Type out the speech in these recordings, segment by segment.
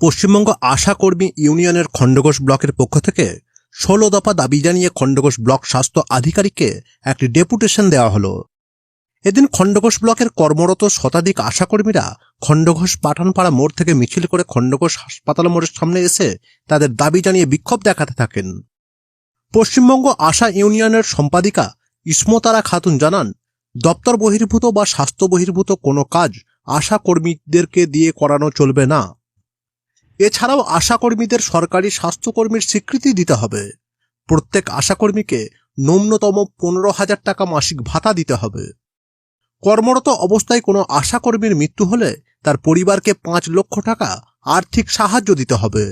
পশ্চিমবঙ্গ আশা কর্মী ইউনিয়নের খণ্ডঘোষ ব্লকের পক্ষ থেকে ষোলো দফা দাবি জানিয়ে খণ্ডঘোষ ব্লক স্বাস্থ্য আধিকারিককে একটি ডেপুটেশন দেওয়া হলো। এদিন খণ্ডঘোষ ব্লকের কর্মরত শতাধিক আশাকর্মীরা খণ্ডঘোষ পাঠানপাড়া মোড় থেকে মিছিল করে খণ্ডঘোষ হাসপাতাল মোড়ের সামনে এসে তাদের দাবি জানিয়ে বিক্ষোভ দেখাতে থাকেন। পশ্চিমবঙ্গ আশা ইউনিয়নের সম্পাদিকা ইসমতারা খাতুন জানান, দপ্তর বহির্ভূত বা স্বাস্থ্য বহির্ভূত কোনো কাজ আশা কর্মীদেরকে দিয়ে করানো চলবে না। এছাড়াও আশাকর্মীদের সরকারি স্বাস্থ্যকর্মীর স্বীকৃতি দিতে হবে। প্রত্যেক আশাকর্মীকে ন্যূনতম পনেরো হাজার টাকা মাসিক ভাতা দিতে হবে। কর্মরত অবস্থায় কোনো আশাকর্মীর মৃত্যু হলে তার পরিবারকে পাঁচ লক্ষ টাকা আর্থিক সাহায্য দিতে হবে।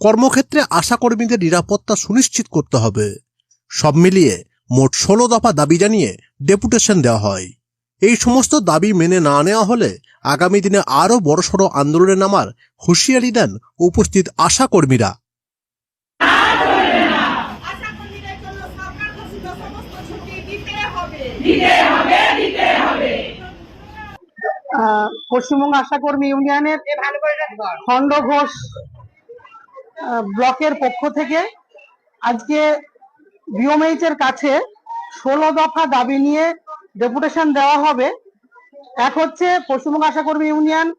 কর্মক্ষেত্রে আশাকর্মীদের নিরাপত্তা সুনিশ্চিত করতে হবে। সব মিলিয়ে মোট ষোলো দফা দাবি জানিয়ে ডেপুটেশন দেওয়া হয়। এই সমস্ত দাবি মেনে না নেওয়া হলে আগামী দিনে আরও বড়সড় আন্দোলনে নামার হুঁশিয়ারি দেন উপস্থিত আশাকর্মীরা আশা কর্মীদের জন্য সরকার ঘোষিত সমস্ত ছুটি দিতে হবে। আহ, পশ্চিমবঙ্গ আশাকর্মী ইউনিয়নের খণ্ড ঘোষ ব্লকের পক্ষ থেকে আজকে বিওমএইচ এর কাছে ষোলো দফা দাবি নিয়ে ডেপুটেশন দেওয়া হবে। এক হচ্ছে পশ্চিমবঙ্গ আশাকর্মী ইউনিয়ন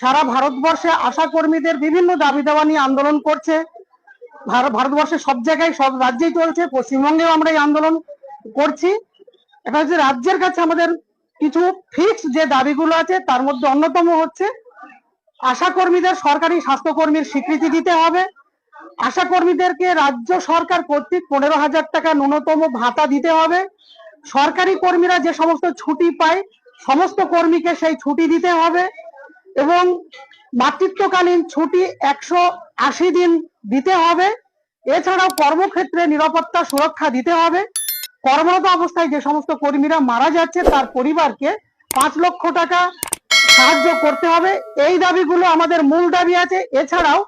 সারা ভারতবর্ষে আশাকর্মীদের বিভিন্ন দাবি দেওয়া নিয়ে আন্দোলন করছে। ভার- ভারতবর্ষের সব জায়গায়, সব রাজ্যেই চলছে, পশ্চিমবঙ্গেও আমরা এই আন্দোলন করছি। এটা হচ্ছে রাজ্যের কাছে আমাদের কিছু ফিক্স যে দাবিগুলো আছে, তার মধ্যে অন্যতম হচ্ছে আশা কর্মীদের সরকারি স্বাস্থ্যকর্মীর স্বীকৃতি দিতে হবে। আশা কর্মীদেরকে রাজ্য সরকার কর্তৃক পনেরো হাজার টাকা ন্যূনতম ভাতা দিতে হবে। সরকারি কর্মীরা যে সমস্ত ছুটি পায়, সমস্ত কর্মীকে সেই ছুটি দিতে হবে এবং মাতৃত্বকালীন ছুটি একশো আশি দিন দিতে হবে। এছাড়াও কর্মক্ষেত্রে নিরাপত্তা সুরক্ষা দিতে হবে। কর্মরত অবস্থায় যে সমস্ত কর্মীরা মারা যাচ্ছে, তার পরিবারকে পাঁচ লক্ষ টাকা সাহায্য করতে হবে। এই দাবিগুলো আমাদের মূল দাবি আছে। এছাড়াও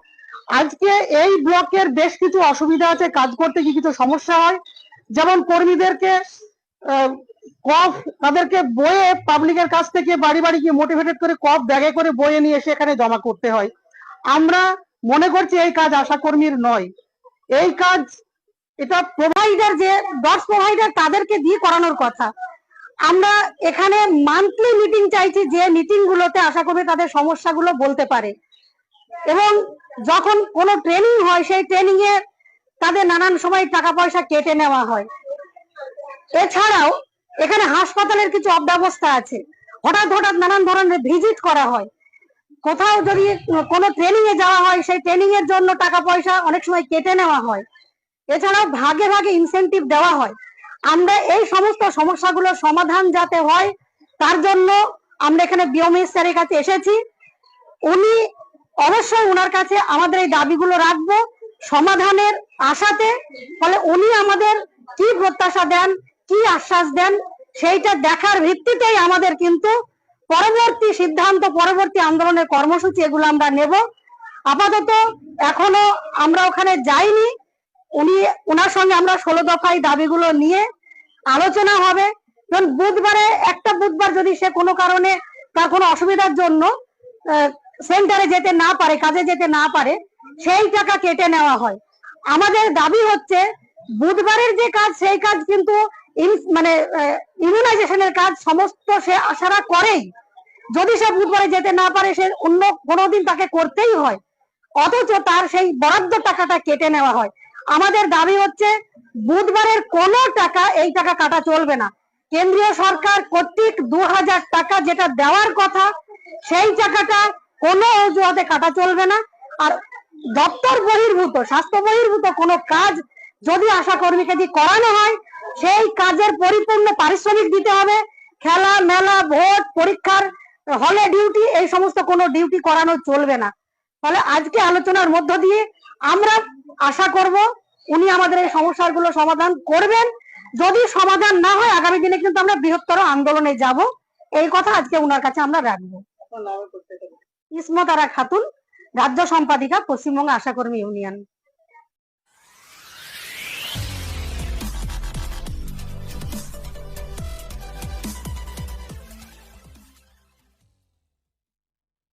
আজকে এই ব্লকের বেশ কিছু অসুবিধা আছে, কাজ করতে গিয়ে কিছু সমস্যা হয়। যেমন কর্মীদেরকে কফ, তাদেরকে বয়ে পাবলিকের কাছ থেকে বাড়ি বাড়ি গিয়ে মোটিভেটেড করে কফ ব্যাগে করে বয়ে নিয়ে এসে এখানে জমা করতে হয়। আমরা মনে করছি এই কাজ আশাকর্মীর নয়। এই কাজ এটা প্রোভাইডার যে ডটস প্রোভাইডার তাদেরকে দিয়ে করানোর কথা। আমরা এখানে মান্থলি মিটিং চাইছি যে মিটিং গুলোতে আশা করবে তাদের সমস্যাগুলো বলতে পারে। এবং যখন কোনো ট্রেনিং হয়, সেই ট্রেনিং এ তাদের নানান সময় টাকা পয়সা কেটে নেওয়া হয়। এছাড়াও এখানে হাসপাতালের কিছু অব্যবস্থা আছে। হঠাৎ হঠাৎ নানান ধরনের ভিজিট করা হয়। কোথাও যদি কোনো ট্রেনিং এ যাওয়া হয়, সেই ট্রেনিং এর জন্য টাকা পয়সা অনেক সময় কেটে নেওয়া হয়। এছাড়াও ভাগে ভাগে ইনসেনটিভ দেওয়া হয়। আমরা এই সমস্ত সমস্যাগুলোর সমাধান যাতে হয়, তার জন্য আমরা এখানে বিওমিস স্যারের কাছে এসেছি। উনি অবশ্যই ওনার কাছে আমাদের এই দাবিগুলো রাখব সমাধানের আশাতে, ফলে উনি আমাদের কি প্রত্যাশা দেন, কি আশ্বাস দেন, সেইটা দেখার ভিত্তিতেই আমাদের কিন্তু পরবর্তী সিদ্ধান্ত, পরবর্তী আন্দোলনের কর্মসূচি এগুলো আমরা নেব। আপাতত এখনও আমরা ওখানে যাইনি। উনি ওনার সঙ্গে আমরা ষোলো দফায় দাবিগুলো নিয়ে আলোচনা হবে। যেমন বুধবারে, একটা বুধবার যদি সে কোনো কারণে তার কোনো অসুবিধার জন্য সেন্টারে যেতে না পারে, কাজে যেতে না পারে, সেই টাকা কেটে নেওয়া হয়। আমাদের দাবি হচ্ছে, বুধবারের যে কাজ, সেই কাজ কিন্তু মানে ইমিউনাইজেশনের কাজ সমস্ত সে আশারা করেই। যদি সে বুধবারে যেতে না পারে, সে অন্য কোনোদিন তাকে করতেই হয়। অথচ তার সেই বরাদ্দ টাকাটা কেটে নেওয়া হয়। আমাদের দাবি হচ্ছে বুধবারের কোনো টাকা এই টাকা কাটা চলবে না। কেন্দ্রীয় সরকার কর্তৃক দু হাজার টাকা যেটা দেওয়ার কথা, সেই টাকাটা কোনো অজুহাতে কাটা চলবে না। আর দপ্তর বহির্ভূত, স্বাস্থ্য বহির্ভূত কোনো কাজ যদি আশা কর্মীকে দিয়ে করানো হয়, সেই কাজের পরিপূর্ণ পারিশ্রমিক দিতে হবে। খেলা, মেলা, ভোট, পরীক্ষার হলে ডিউটি, এই সমস্ত কোনো ডিউটি করানো চলবে না। ফলে আজকে আলোচনার মধ্য দিয়ে আমরা আশা করব উনি আমাদের এই সমস্যাগুলো সমাধান করবেন। যদি সমাধান না হয় আগামী দিনে কিন্তু আমরা বৃহত্তর আন্দোলনে যাব। এই কথা আজকে উনার কাছে আমরা রাখব। ইসমতারা খাতুন রাজ্য সম্পাদিকা পশ্চিমবঙ্গ আশাকর্মী ইউনিয়ন।